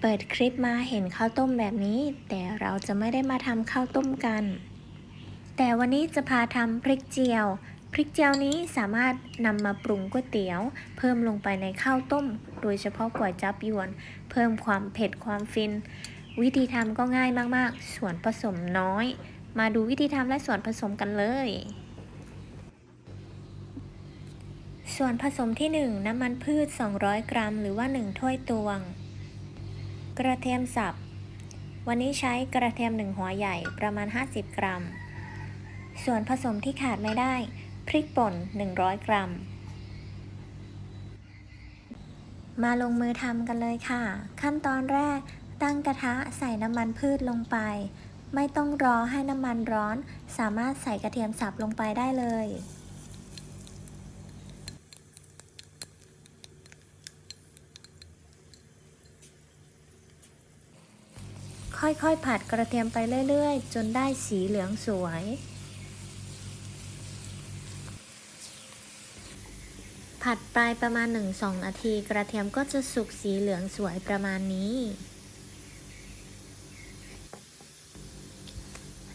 เปิดคลิปมาเห็นข้าวต้มแบบนี้ แต่เราจะไม่ได้มาทำข้าวต้มกัน แต่วันนี้จะพาทำพริกเจียว พริกเจียวนี้สามารถนำมาปรุงก๋วยเตี๋ยว เพิ่มลงไปในข้าวต้ม โดยเฉพาะก๋วยจับยวน เพิ่มความเผ็ดความฟิน วิธีทำก็ง่ายมากๆ ส่วนผสมน้อย มาดูวิธีทำและส่วนผสมกันเลย ส่วนผสมที่ 1 น้ำมันพืช 200 กรัม หรือว่า 1 ถ้วยตวง กระเทียมสับ วันนี้ใช้กระเทียม1หัวใหญ่ประมาณ 50 กรัม ส่วนผสมที่ขาดไม่ได้ พริกป่น 100 กรัม มาลงมือทำกันเลยค่ะ ขั้นตอนแรกตั้งกระทะใส่น้ำมันพืชลงไป ไม่ต้องรอให้น้ำมันร้อน สามารถใส่กระเทียมสับลงไปได้เลย ค่อยๆ ผัดกระเทียมไปเรื่อยๆ จนได้สีเหลืองสวย ผัดไปประมาณ 1-2 นาที กระเทียมก็จะสุกสีเหลืองสวยประมาณนี้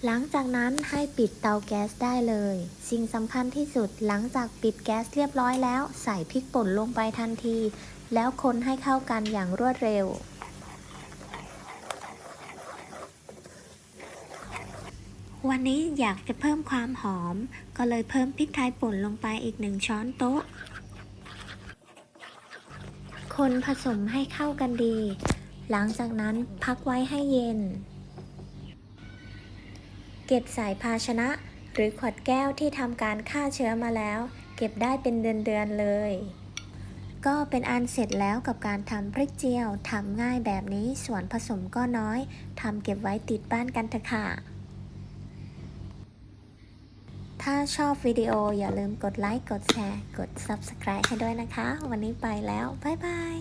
หลังจากนั้นให้ปิดเตาแก๊สได้เลย สิ่งสำคัญที่สุดหลังจากปิดแก๊สเรียบร้อยแล้ว ใส่พริกป่นลงไปทันที แล้วคนให้เข้ากันอย่างรวดเร็ว วันนี้อยากจะเพิ่มความหอม ก็เลยเพิ่มพริกไทยป่นลงไปอีกหนึ่งช้อนโต๊ะ คนผสมให้เข้ากันดี หลังจากนั้นพักไว้ให้เย็น เก็บใส่ภาชนะ หรือขวดแก้วที่ทำการฆ่าเชื้อมาแล้ว เก็บได้เป็นเดือนๆเลย ก็เป็นอันเสร็จแล้วกับการทำพริกเจียวทำง่ายแบบนี้ส่วนผสมก็น้อยทำเก็บไว้ติดบ้านกันเถอะค่ะ ถ้าชอบวิดีโออย่าลืมกดไลค์ กดแชร์ กด Subscribe ให้ด้วยนะคะ วันนี้ไปแล้ว บ๊ายบาย